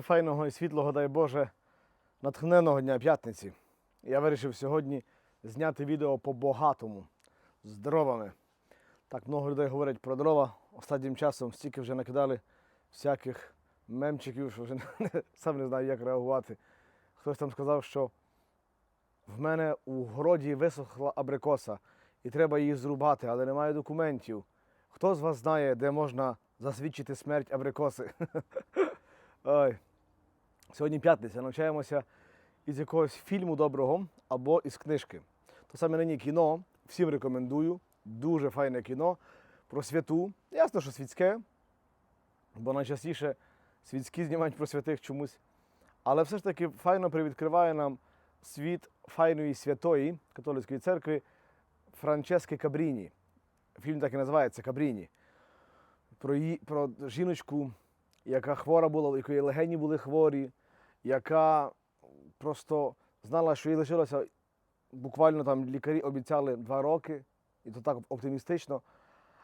файного і світлого, дай Боже, натхненого дня п'ятниці. Я вирішив сьогодні зняти відео по багатому з дровами. Так много людей говорять про дрова. Останнім часом стільки вже накидали всяких мемчиків, що вже не- сам не знаю, як реагувати. Хтось там сказав, що в мене у городі висохла абрикоса і треба її зрубати, але немає документів. Хто з вас знає, де можна засвідчити смерть абрикоси? Сьогодні п'ятниця, навчаємося із якогось фільму доброго або із книжки. То саме нині кіно, всім рекомендую. Дуже файне кіно про святу. Ясно, що світське, бо найчастіше світські знімають про святих чомусь. Але все ж таки файно привідкриває нам світ файної святої католицької церкви Франчески Кабріні. Фільм так і називається Кабріні. Про, її, про жіночку, яка хвора була, у якої легені були хворі, яка просто знала, що їй лишилося буквально там лікарі обіцяли два роки, і то так оптимістично.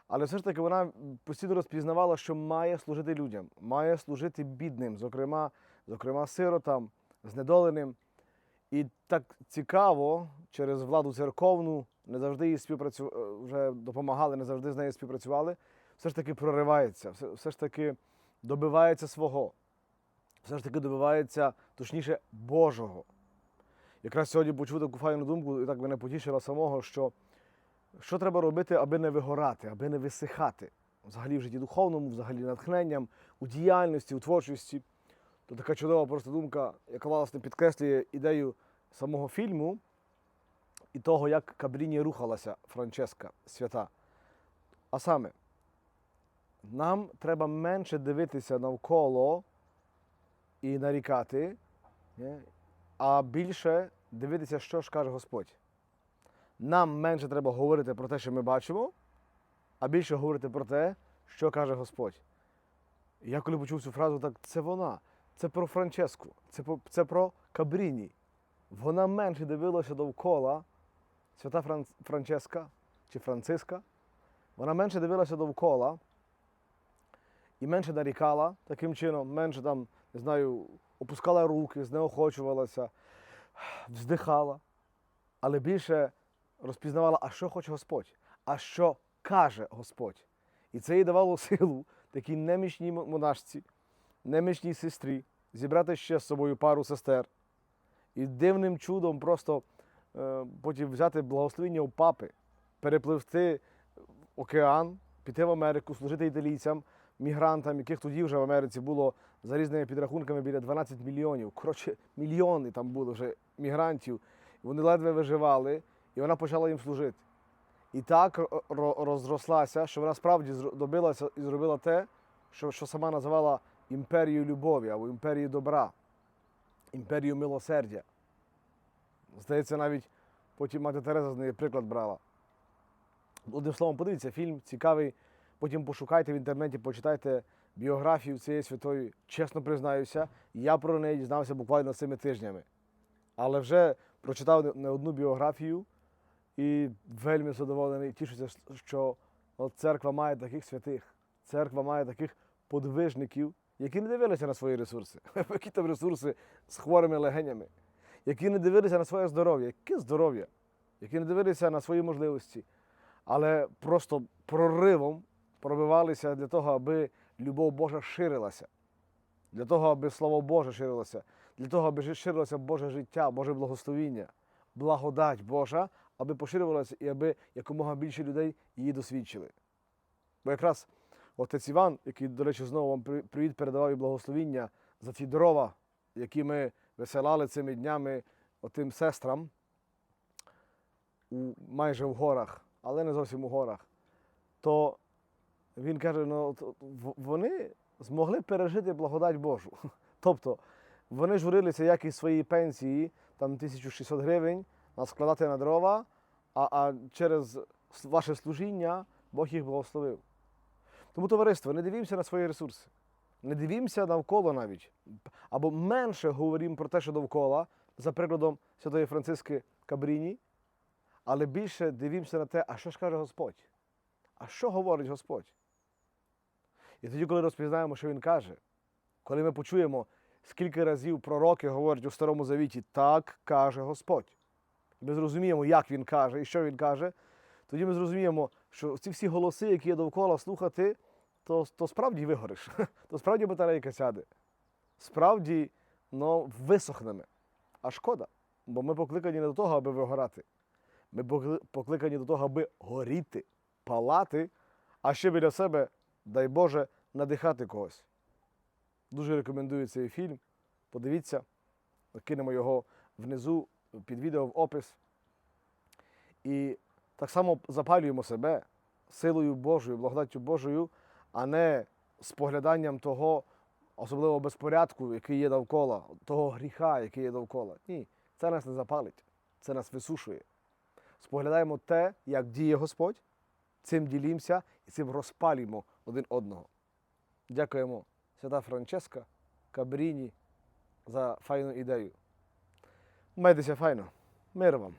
Але все ж таки вона постійно розпізнавала, що має служити людям, має служити бідним, зокрема, зокрема сиротам, знедоленим. І так цікаво, через владу церковну не завжди їй співпрацю... е, вже допомагали, не завжди з нею співпрацювали. Все ж таки проривається, все, все ж таки добивається свого, все ж таки добивається, точніше, Божого. Якраз сьогодні почув таку файну думку, і так мене потішило самого, що що треба робити, аби не вигорати, аби не висихати взагалі в житті духовному, взагалі натхненням, у діяльності, у творчості. То така чудова просто думка, яка власне підкреслює ідею самого фільму і того, як Кабріні рухалася Франческа свята. А саме, нам треба менше дивитися навколо і нарікати, а більше дивитися, що ж каже Господь. Нам менше треба говорити про те, що ми бачимо, а більше говорити про те, що каже Господь. Я коли почув цю фразу, так це вона, це про Франческу, це, про- це про Кабріні. Вона менше дивилася довкола, свята Франческа чи Франциска, вона менше дивилася довкола і менше нарікала таким чином, менше там, не знаю, опускала руки, знеохочувалася, вздихала, але більше розпізнавала, а що хоче Господь, а що каже Господь. І це їй давало силу такій немічній монашці, немічній сестрі, зібрати ще з собою пару сестер і дивним чудом просто е, потім взяти благословення у папи, перепливти океан, піти в Америку, служити італійцям, мігрантам, яких тоді вже в Америці було за різними підрахунками біля 12 мільйонів. Коротше, мільйони там було вже мігрантів. Вони ледве виживали, і вона почала їм служити. І так ро- ро- розрослася, що вона справді добилася і зробила те, що, що сама називала імперією любові або імперією добра, імперією милосердя. Здається, навіть потім мати Тереза з неї приклад брала. Одним словом, подивіться, фільм цікавий. Потім пошукайте в інтернеті, почитайте біографію цієї святої. Чесно признаюся, я про неї дізнався буквально цими тижнями. Але вже прочитав не- одну біографію і вельми задоволений, тішуся, що церква має таких святих, церква має таких подвижників, які не дивилися на свої ресурси. Які там ресурси з хворими легенями, які не дивилися на своє здоров'я, яке здоров'я, які не дивилися на свої можливості, але просто проривом пробивалися для того, аби любов Божа ширилася, для того, аби Слово Боже ширилося, для того, аби ширилося Боже життя, Боже благословіння, благодать Божа, аби поширювалася і аби якомога більше людей її досвідчили. Бо якраз отець Іван, який, до речі, знову вам привіт передавав і благословіння за ті дрова, які ми висилали цими днями отим сестрам майже в горах, але не зовсім у горах, то він каже, ну, вони змогли пережити благодать Божу. Тобто вони журилися, як із своєї пенсії, там 1600 гривень, а складати на дрова, а, а через ваше служіння Бог їх благословив. Тому, товариство, не дивімося на свої ресурси, не дивімося навколо навіть, або менше говоримо про те, що довкола, за прикладом Святої Франциски Кабріні, але більше дивімося на те, а що ж каже Господь? А що говорить Господь? І тоді, коли розпізнаємо, що Він каже, коли ми почуємо, скільки разів пророки говорять у Старому Завіті, так каже Господь. І ми зрозуміємо, як він каже і що він каже. Тоді ми зрозуміємо, що ці всі голоси, які є довкола слухати, то, то справді вигориш, то справді батарейка сяде. Справді ну, висохнеме. А шкода, бо ми покликані не до того, аби вигорати. Ми покликані до того, аби горіти, палати, а ще біля себе, дай Боже, надихати когось. Дуже рекомендую цей фільм. Подивіться, кинемо його внизу під відео в опис. І так само запалюємо себе силою Божою, благодаттю Божою, а не спогляданням того, особливо безпорядку, який є довкола, того гріха, який є довкола. Ні, це нас не запалить, це нас висушує. Споглядаємо те, як діє Господь, цим ділімося і цим розпалюємо один одного. Дякуємо свята Франческа Кабріні за файну ідею. Майтеся файно. Мир вам.